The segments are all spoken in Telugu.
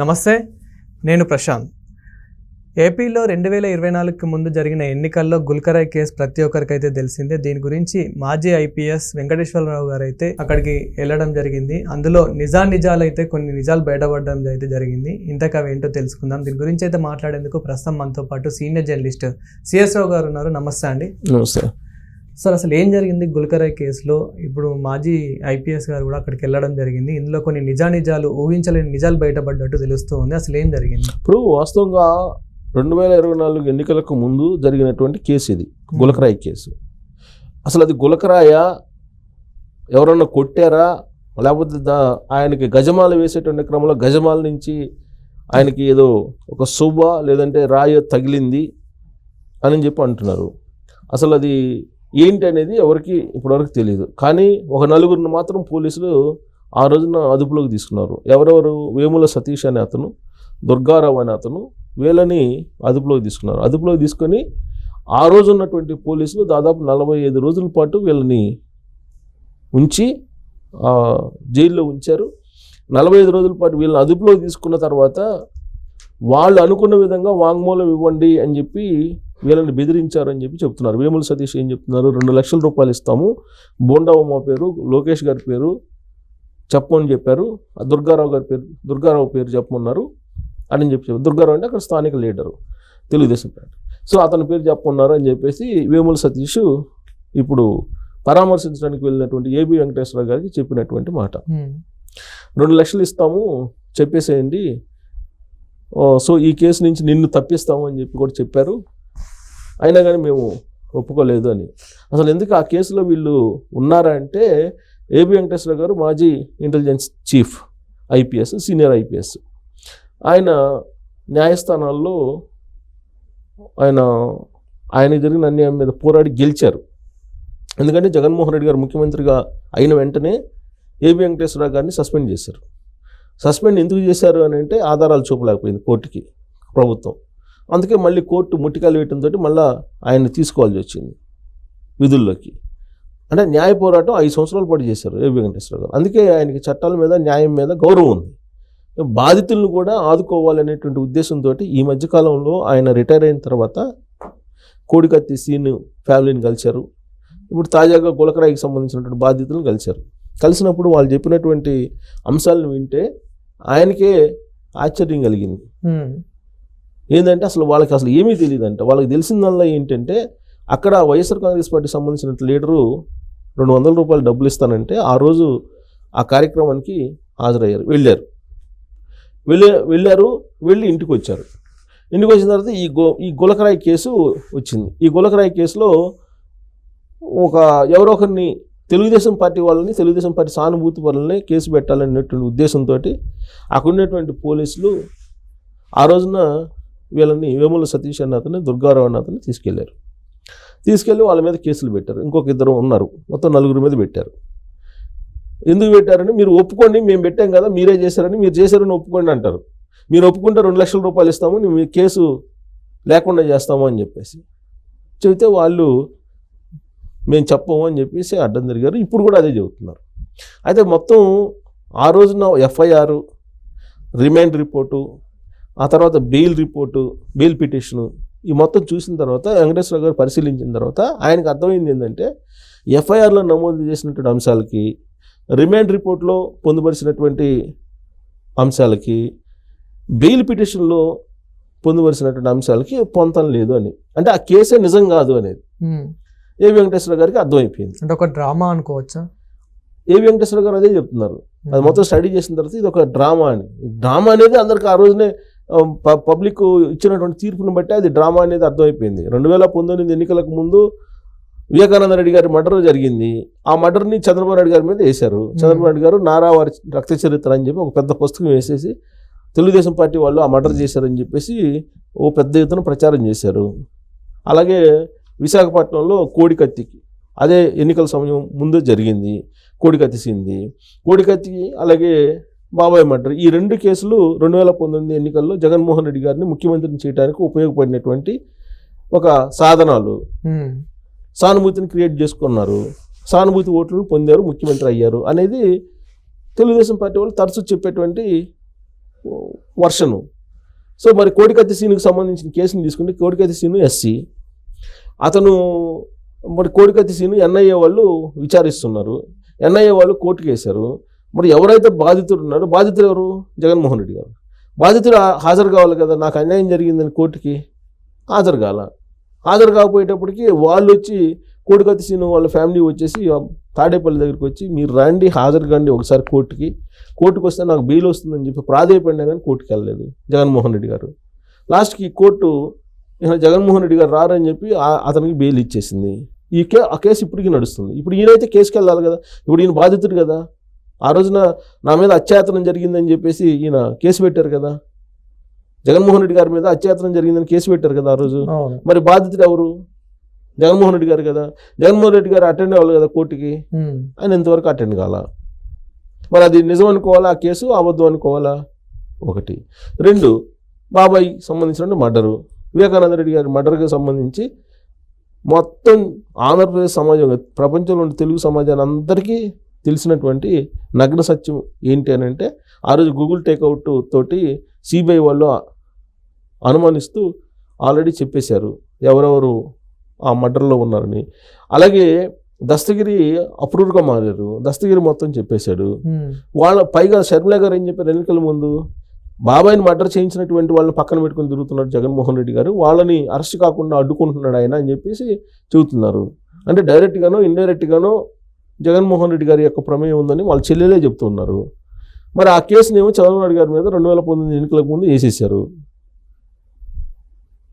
నమస్తే నేను ప్రశాంత్. ఏపీలో రెండు వేల ఇరవై నాలుగుకి ముందు జరిగిన ఎన్నికల్లో గుల్కరాయ్ కేసు ప్రతి ఒక్కరికైతే తెలిసిందే. దీని గురించి మాజీ ఐపీఎస్ వెంకటేశ్వరరావు గారు అయితే అక్కడికి వెళ్ళడం జరిగింది. అందులో నిజా నిజాలు అయితే కొన్ని నిజాలు బయటపడడం అయితే జరిగింది. ఇంతకు అవి ఏంటో తెలుసుకుందాం. దీని గురించి అయితే మాట్లాడేందుకు ప్రస్తుతం మనతో పాటు సీనియర్ జర్నలిస్ట్ సిఎస్ రావు గారు ఉన్నారు. నమస్తే అండి. నమస్తే. సార్ అసలు ఏం జరిగింది గుల్కరాయ్ కేసులో? ఇప్పుడు మాజీ ఐపీఎస్ గారు కూడా అక్కడికి వెళ్ళడం జరిగింది. ఇందులో కొన్ని నిజానిజాలు ఊహించలేని నిజాలు బయటపడ్డట్టు తెలుస్తూ ఉంది. అసలు ఏం జరిగింది? ఇప్పుడు వాస్తవంగా రెండు వేల ఇరవై నాలుగు ఎన్నికలకు ముందు జరిగినటువంటి కేసు ఇది గులకరాయి కేసు. అసలు అది గులకరాయ? ఎవరన్నా కొట్టారా? లేకపోతే దా ఆయనకి గజమాల వేసేటువంటి క్రమంలో గజమాల నుంచి ఆయనకి ఏదో ఒక శుభ లేదంటే రాయ తగిలింది అని చెప్పి అంటున్నారు. అసలు అది ఏంటి అనేది ఎవరికి ఇప్పటివరకు తెలియదు కానీ ఒక నలుగురిని మాత్రం పోలీసులు ఆ రోజున అదుపులోకి తీసుకున్నారు. ఎవరెవరు? వేముల సతీష్ అనే అతను దుర్గారావు అనే అతను వీళ్ళని అదుపులోకి తీసుకున్నారు. అదుపులోకి తీసుకొని ఆ రోజు ఉన్నటువంటి పోలీసులు దాదాపు నలభై ఐదు రోజుల పాటు వీళ్ళని ఉంచి జైల్లో ఉంచారు. నలభై ఐదు రోజుల పాటు వీళ్ళని అదుపులోకి తీసుకున్న తర్వాత వాళ్ళు అనుకున్న విధంగా వాంగ్మూలం ఇవ్వండి అని చెప్పి వీళ్ళని బెదిరించారు అని చెప్పి చెప్తున్నారు. వేముల సతీష్ ఏం చెప్తున్నారు? రెండు లక్షల రూపాయలు ఇస్తాము. బోండావమ్మ పేరు లోకేష్ గారి పేరు చెప్పమని చెప్పారు. దుర్గారావు గారి పేరు దుర్గారావు పేరు చెప్పమన్నారు అని చెప్పి చెప్పారు. దుర్గారావు అంటే అక్కడ స్థానిక లీడరు తెలుగుదేశం పార్టీ. సో అతని పేరు చెప్పమన్నారు అని చెప్పేసి వేముల సతీష్ ఇప్పుడు పరామర్శించడానికి వెళ్ళినటువంటి ఏబి వెంకటేశ్వర గారికి చెప్పినటువంటి మాట. రెండు లక్షలు ఇస్తాము చెప్పేసేయండి. సో ఈ కేసు నుంచి నిన్ను తప్పిస్తాము అని చెప్పి కూడా చెప్పారు. అయినా కానీ మేము ఒప్పుకోలేదు అని. అసలు ఎందుకు ఆ కేసులో వీళ్ళు ఉన్నారా అంటే ఏబి వెంకటేశ్వర గారు మాజీ intelligence chief IPS senior IPS. ఆయన న్యాయస్థానాల్లో ఆయన ఆయన జరిగిన అన్యాయం మీద పోరాడి గెలిచారు. ఎందుకంటే జగన్మోహన్ రెడ్డి గారు ముఖ్యమంత్రిగా అయిన వెంటనే ఏబి వెంకటేశ్వర గారిని సస్పెండ్ చేశారు. సస్పెండ్ ఎందుకు చేశారు అని అంటే ఆధారాలు చూపలేకపోయింది కోర్టుకి ప్రభుత్వం. అందుకే మళ్ళీ కోర్టు ముట్టికాలు వేయటంతో మళ్ళీ ఆయన్ని తీసుకోవాల్సి వచ్చింది విధుల్లోకి. అంటే న్యాయ పోరాటం ఐదు సంవత్సరాల పాటు చేశారు ఏబి వెంకటేశ్వర గారు. అందుకే ఆయనకి చట్టాల మీద న్యాయం మీద గౌరవం ఉంది. బాధితులను కూడా ఆదుకోవాలనేటువంటి ఉద్దేశంతో ఈ మధ్యకాలంలో ఆయన రిటైర్ అయిన తర్వాత కోడికత్తి సీన్ ఫ్యామిలీని కలిశారు. ఇప్పుడు తాజాగా గులకరాయికి సంబంధించినటువంటి బాధితులను కలిశారు. కలిసినప్పుడు వాళ్ళు చెప్పినటువంటి అంశాలను వింటే ఆయనకే ఆశ్చర్యం కలిగింది. ఏంటంటే అసలు వాళ్ళకి అసలు ఏమీ తెలియదంట వాళ్ళకి తెలిసిందల్లా ఏంటంటే అక్కడ వైఎస్ఆర్ కాంగ్రెస్ పార్టీ సంబంధించిన లీడరు రెండు వందల రూపాయలు డబ్బులు ఇస్తానంటే ఆ రోజు ఆ కార్యక్రమానికి హాజరయ్యారు వెళ్ళారు. వెళ్ళే వెళ్ళారు వెళ్ళి ఇంటికి వచ్చారు. ఇంటికి వచ్చిన తర్వాత ఈ గో ఈ గులకరాయి కేసు వచ్చింది. ఈ గులకరాయి కేసులో ఒక ఎవరో ఒకరిని తెలుగుదేశం పార్టీ వాళ్ళని తెలుగుదేశం పార్టీ సానుభూతి వాళ్ళని కేసు పెట్టాలనేటువంటి ఉద్దేశంతో అక్కడ ఉన్నటువంటి పోలీసులు ఆ రోజున వీళ్ళని వేముల సతీష్ అన్న అతని దుర్గారావు అన్న తీసుకెళ్ళారు. తీసుకెళ్ళి వాళ్ళ మీద కేసులు పెట్టారు. ఇంకొక ఇద్దరు ఉన్నారు. మొత్తం నలుగురు మీద పెట్టారు. ఎందుకు పెట్టారని మీరు ఒప్పుకోండి మేము పెట్టాం కదా మీరే చేశారని మీరు చేశారని ఒప్పుకోండి అంటారు. మీరు ఒప్పుకుంటే రెండు లక్షల రూపాయలు ఇస్తాము మీ కేసు లేకుండా చేస్తాము అని చెప్పేసి. చెబితే వాళ్ళు మేము చెప్పము అని చెప్పేసి అడ్డం తిరిగారు. ఇప్పుడు కూడా అదే చెబుతున్నారు. అయితే మొత్తం ఆ రోజున ఎఫ్ఐఆర్ రిమాండ్ రిపోర్టు ఆ తర్వాత బెయిల్ రిపోర్టు బెయిల్ పిటిషను ఈ మొత్తం చూసిన తర్వాత వెంకటేశ్వర గారు పరిశీలించిన తర్వాత ఆయనకు అర్థమైంది ఏంటంటే ఎఫ్ఐఆర్లో నమోదు చేసినటువంటి అంశాలకి రిమాండ్ రిపోర్ట్లో పొందుపరిచినటువంటి అంశాలకి బెయిల్ పిటిషన్లో పొందుపరిచినటువంటి అంశాలకి పొంతం లేదు అని. అంటే ఆ కేసే నిజం కాదు అనేది. ఏ వెంకటేశ్వర గారికి అర్థమైపోయింది. అంటే ఒక డ్రామా అనుకోవచ్చా? ఏ వెంకటేశ్వర గారు అదే చెప్తున్నారు. అది మొత్తం స్టడీ చేసిన తర్వాత ఇది ఒక డ్రామా అని. డ్రామా అనేది అందరికి ఆ రోజునే పబ్లిక్ ఇచ్చినటువంటి తీర్పును బట్టి అది డ్రామా అనేది అర్థమైపోయింది. రెండు వేల పంతొమ్మిది ఎన్నికలకు ముందు వివేకానంద రెడ్డి గారి మర్డర్ జరిగింది. ఆ మర్డర్ని చంద్రబాబు నాయుడు గారి మీద వేశారు. చంద్రబాబు నాయుడు గారు నారా వారి రక్త చరిత్ర అని చెప్పి ఒక పెద్ద పుస్తకం వేసేసి తెలుగుదేశం పార్టీ వాళ్ళు ఆ మర్డర్ చేశారని చెప్పేసి ఓ పెద్ద ఎత్తున ప్రచారం చేశారు. అలాగే విశాఖపట్నంలో కోడికత్తికి అదే ఎన్నికల సమయం ముందే జరిగింది. కోడికత్తి సింది కోడికత్తి అలాగే బాబాయ్ మర్డర్. ఈ రెండు కేసులు రెండు వేల పంతొమ్మిది ఎన్నికల్లో జగన్మోహన్ రెడ్డి గారిని ముఖ్యమంత్రిని చేయడానికి ఉపయోగపడినటువంటి ఒక సాధనాలు. సానుభూతిని క్రియేట్ చేసుకున్నారు. సానుభూతి ఓట్లను పొందారు ముఖ్యమంత్రి అయ్యారు అనేది తెలుగుదేశం పార్టీ వాళ్ళు తరచూ చెప్పేటువంటి వర్షను. సో మరి కోడికత్తి సీనుకు సంబంధించిన కేసుని తీసుకుంటే కోడికత్తి సీను ఎస్సీ. అతను మరి కోడికత్తి సీను ఎన్ఐఏ వాళ్ళు విచారిస్తున్నారు. ఎన్ఐఏ వాళ్ళు కోర్టుకు వేశారు మరి ఎవరైతే బాధితుడు ఉన్నారో బాధితుడు ఎవరు? జగన్మోహన్ రెడ్డి గారు. బాధితుడు హాజరు కావాలి కదా నాకు అన్యాయం జరిగిందని కోర్టుకి హాజరు కాల. హాజరు కాకపోయేటప్పటికి వాళ్ళు వచ్చి కోడికత్తి సీను వాళ్ళ ఫ్యామిలీ వచ్చేసి తాడేపల్లి దగ్గరికి వచ్చి మీరు రండి హాజరు కండి ఒకసారి కోర్టుకి. కోర్టుకు వస్తే నాకు బెయిల్ వస్తుందని చెప్పి ప్రాధేయపడినా కానీ కోర్టుకి వెళ్ళలేదు జగన్మోహన్ రెడ్డి గారు. లాస్ట్కి కోర్టు జగన్మోహన్ రెడ్డి గారు రారని చెప్పి అతనికి బెయిల్ ఇచ్చేసింది. ఈ కే ఆ కేసు ఇప్పటికీ నడుస్తుంది. ఇప్పుడు ఈయనైతే కేసుకి వెళ్ళాలి కదా. ఇప్పుడు ఈయన బాధితుడు కదా. ఆ రోజున నా మీద అత్యాతనం జరిగిందని చెప్పేసి ఈయన కేసు పెట్టారు కదా. జగన్మోహన్ రెడ్డి గారి మీద అత్యాతనం జరిగిందని కేసు పెట్టారు కదా ఆ రోజు. మరి బాధితుడు ఎవరు? జగన్మోహన్ రెడ్డి గారు కదా. జగన్మోహన్ రెడ్డి గారు అటెండ్ అవ్వాలి కదా కోర్టుకి. ఆయన ఇంతవరకు అటెండ్ కాల? మరి అది నిజం అనుకోవాలా? ఆ కేసు అబద్ధం అనుకోవాలా? ఒకటి. రెండు బాబాయ్ సంబంధించిన మర్డరు. వివేకానంద రెడ్డి గారి మర్డర్కి సంబంధించి మొత్తం ఆంధ్రప్రదేశ్ సమాజం ప్రపంచంలో తెలుగు సమాజాన్ని అందరికీ తెలిసినటువంటి నగ్న సత్యం ఏంటి అని అంటే ఆ రోజు గూగుల్ టేక్అవుట్ తోటి సిబిఐ వాళ్ళు అనుమానిస్తూ ఆల్రెడీ చెప్పేశారు ఎవరెవరు ఆ మర్డర్లో ఉన్నారని. అలాగే దస్తగిరి అప్రూవ్గా మారారు దస్తగిరి మొత్తం చెప్పేశాడు. వాళ్ళ పైగా షర్మిల గారు ఏం చెప్పారు ఎన్నికల ముందు? బాబాయిని మర్డర్ చేయించినటువంటి వాళ్ళని పక్కన పెట్టుకుని తిరుగుతున్నాడు జగన్మోహన్ రెడ్డి గారు వాళ్ళని అరెస్ట్ కాకుండా అడ్డుకుంటున్నాడు ఆయన అని చెప్పేసి చెబుతున్నారు. అంటే డైరెక్ట్గానో ఇండైరెక్ట్గానో జగన్మోహన్ రెడ్డి గారి యొక్క ప్రమేయం ఉందని వాళ్ళ చెల్లెలే చెప్తున్నారు. మరి ఆ కేసునేమో చంద్రబాబు నాయుడు గారి మీద రెండు వేల పంతొమ్మిది ఎన్నికలకు ముందు వేసేసారు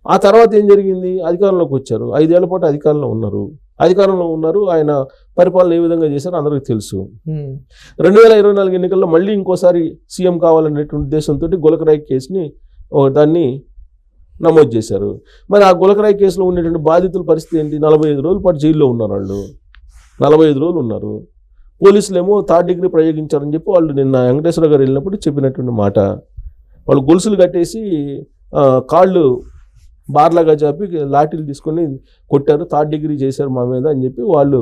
ఆ తర్వాత ఏం జరిగింది? అధికారంలోకి వచ్చారు. ఐదేళ్ళ పాటు అధికారంలో ఉన్నారు. అధికారంలో ఉన్నారు. ఆయన పరిపాలన ఏ విధంగా చేశారో అందరికీ తెలుసు. రెండు వేల ఇరవై నాలుగు ఎన్నికల్లో మళ్ళీ ఇంకోసారి సీఎం కావాలనేటువంటి ఉద్దేశంతో గులకరాయి కేసుని దాన్ని నమోదు చేశారు. మరి ఆ గులకరాయి కేసులో ఉండేటువంటి బాధితుల పరిస్థితి ఏంటి? నలభై ఐదు రోజుల పాటు జైల్లో ఉన్నారు వాళ్ళు. నలభై ఐదు రోజులు ఉన్నారు. పోలీసులు ఏమో థర్డ్ డిగ్రీ ప్రయోగించారని చెప్పి వాళ్ళు నిన్న వెంకటేశ్వర గారు వెళ్ళినప్పుడు చెప్పినటువంటి మాట. వాళ్ళు గొలుసులు కట్టేసి కాళ్ళు బార్లాగా చెప్పి లాఠీలు తీసుకొని కొట్టారు. థర్డ్ డిగ్రీ చేశారు మా మీద అని చెప్పి వాళ్ళు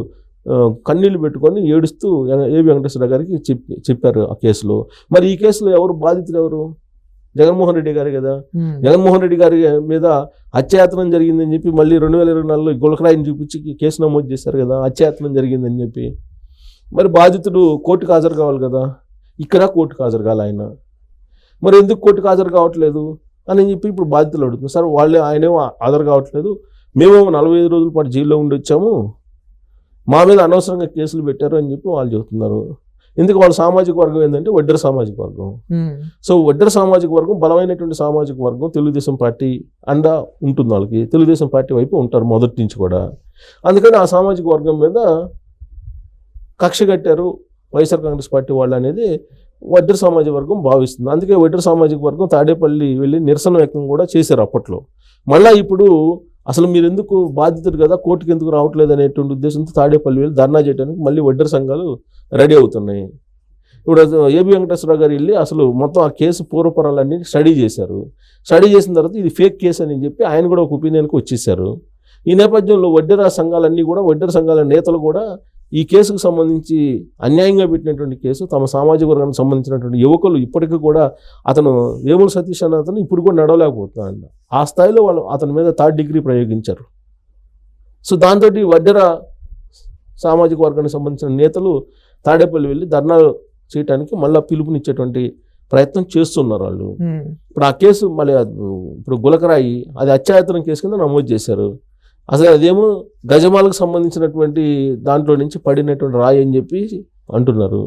కన్నీళ్ళు కన్నీళ్ళు పెట్టుకొని ఏడుస్తూ ఏవి వెంకటేశ్వర గారికి చెప్పి చెప్పారు ఆ కేసులో. మరి ఈ కేసులో ఎవరు బాధితులు ఎవరు? జగన్మోహన్ రెడ్డి గారు కదా. జగన్మోహన్ రెడ్డి గారి మీద హత్యాయత్నం జరిగిందని చెప్పి మళ్ళీ రెండు వేల ఇరవై నాలుగులో గులకరాయిని చూపించి కేసు నమోదు చేశారు కదా హత్యాయత్నం జరిగిందని చెప్పి. మరి బాధితుడు కోర్టుకు హాజరు కావాలి కదా. ఇక్కడ కోర్టుకు హాజరు కావాలి ఆయన. మరి ఎందుకు కోర్టుకు హాజరు కావట్లేదు అని చెప్పి ఇప్పుడు బాధితులు అడుగుతున్నారు. సార్ వాళ్ళే ఆయనేమో హాజరు కావట్లేదు. మేమేమో నలభై ఐదు రోజుల పాటు జైల్లో ఉండి వచ్చాము. మా మీద అనవసరంగా కేసులు పెట్టారు అని చెప్పి వాళ్ళు చెబుతున్నారు. ఎందుకు వాళ్ళ సామాజిక వర్గం ఏంటంటే వడ్డెర సామాజిక వర్గం. సో వడ్డెర సామాజిక వర్గం బలమైనటువంటి సామాజిక వర్గం తెలుగుదేశం పార్టీ అండ ఉంటుంది వాళ్ళకి. తెలుగుదేశం పార్టీ వైపు ఉంటారు మొదటి నుంచి కూడా. అందుకని ఆ సామాజిక వర్గం మీద కక్ష కట్టారు వైఎస్ఆర్ కాంగ్రెస్ పార్టీ వాళ్ళు అనేది వడ్డెర సామాజిక వర్గం భావిస్తుంది. అందుకే వడ్డెర సామాజిక వర్గం తాడేపల్లి వెళ్ళి నిరసన వ్యక్తం కూడా చేశారు అప్పట్లో. మళ్ళా ఇప్పుడు అసలు మీరు ఎందుకు బాధితుడు కదా కోర్టుకి ఎందుకు రావట్లేదు అనేటువంటి ఉద్దేశంతో తాడేపల్లి వెళ్ళి ధర్నా చేయడానికి మళ్ళీ వడ్డెర సంఘాలు రెడీ అవుతున్నాయి. ఇప్పుడు ఏబి వెంకటేశ్వరరావు గారు వెళ్ళి అసలు మొత్తం ఆ కేసు పూర్వపరాలన్నీ స్టడీ చేశారు. స్టడీ చేసిన తర్వాత ఇది ఫేక్ కేసు అని చెప్పి ఆయన కూడా ఒక ఒపీనియన్కి వచ్చేసారు. ఈ నేపథ్యంలో వడ్డెర సంఘాలన్నీ కూడా వడ్డెర సంఘాల నేతలు కూడా ఈ కేసుకు సంబంధించి అన్యాయంగా పెట్టినటువంటి కేసు తమ సామాజిక వర్గానికి సంబంధించినటువంటి యువకులు ఇప్పటికీ కూడా అతను వేముల సతీష్ అన్న అతను ఇప్పుడు కూడా నడవలేకపోతున్నాడు. ఆ స్థాయిలో వాళ్ళు అతని మీద థర్డ్ డిగ్రీ ప్రయోగించారు. సో దాంతో వడ్డెర సామాజిక వర్గానికి సంబంధించిన నేతలు తాడేపల్లి వెళ్ళి ధర్నాలు చేయడానికి మళ్ళీ పిలుపునిచ్చేటువంటి ప్రయత్నం చేస్తున్నారు వాళ్ళు. ఇప్పుడు ఆ కేసు మళ్ళీ ఇప్పుడు గులకరాయి అది అత్యాయతనం కేసు కింద నమోదు చేశారు. అసలు అదేమో గజమాలకు సంబంధించినటువంటి దాంట్లో నుంచి పడినటువంటి రాయి అని చెప్పి అంటున్నారు.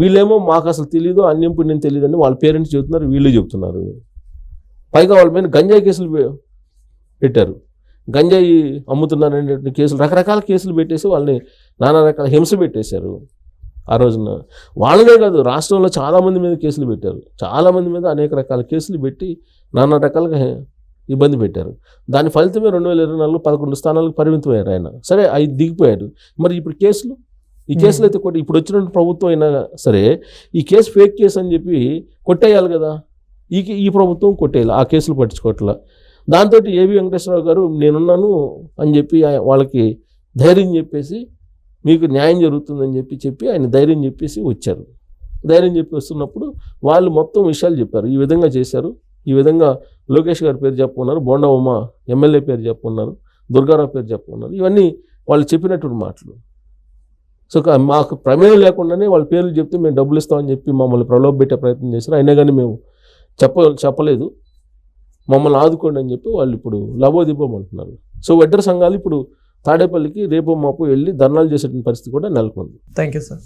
వీళ్ళేమో మాకు అసలు తెలియదు అన్యం పుణ్యం తెలియదు అని వాళ్ళ పేరెంట్స్ చెబుతున్నారు వీళ్ళు చెబుతున్నారు. పైగా వాళ్ళ మీద గంజాయి కేసులు పెట్టారు. గంజాయి అమ్ముతున్నారనేటువంటి కేసులు రకరకాల కేసులు పెట్టేసి వాళ్ళని నానా రకాల హింస పెట్టేశారు. ఆ రోజున. వాళ్ళనే కాదు రాష్ట్రంలో చాలామంది మీద కేసులు పెట్టారు. చాలామంది మీద అనేక రకాల కేసులు పెట్టి నానా రకాలుగా ఇబ్బంది పెట్టారు. దాని ఫలితమే రెండు వేల ఇరవై నాలుగులో పదకొండు స్థానాలకు పరిమితమయ్యారు ఆయన. సరే అవి దిగిపోయారు మరి ఇప్పుడు కేసులు? ఈ కేసులు అయితే కొట్టి ఇప్పుడు వచ్చిన ప్రభుత్వం అయినా సరే ఈ కేసు ఫేక్ కేసు అని చెప్పి కొట్టేయాలి కదా. ఈ ఈ ప్రభుత్వం కొట్టేయాలి ఆ కేసులు పట్టించుకోవట్లా. దాంతో ఏవి వెంకటేశ్వరరావు గారు నేనున్నాను అని చెప్పి వాళ్ళకి ధైర్యం చెప్పేసి మీకు న్యాయం జరుగుతుందని చెప్పి చెప్పి ఆయన ధైర్యం చెప్పేసి వచ్చారు. ధైర్యం చెప్పి వస్తున్నప్పుడు వాళ్ళు మొత్తం విషయాలు చెప్పారు. ఈ విధంగా చేశారు. ఈ విధంగా లోకేష్ గారి పేరు చెప్పుకున్నారు బోండవమ్మ ఎమ్మెల్యే పేరు చెప్పుకున్నారు దుర్గారావు పేరు చెప్పుకున్నారు ఇవన్నీ వాళ్ళు చెప్పినటువంటి మాటలు. సో మాకు ప్రమేయం లేకుండానే వాళ్ళ పేర్లు చెప్తే మేము డబ్బులు ఇస్తామని చెప్పి మమ్మల్ని ప్రలోభ పెట్టే ప్రయత్నం చేశారు. అయినా కానీ మేము చెప్ప చెప్పలేదు. మమ్మల్ని ఆదుకోండి అని చెప్పి వాళ్ళు ఇప్పుడు లబోదిబ్బం అంటున్నారు సో వడ్డర సంఘాలు ఇప్పుడు తాడేపల్లికి రేపు మాపు వెళ్ళి ధర్నాలు చేసేటువంటి పరిస్థితి కూడా నెలకొంది. Thank you sir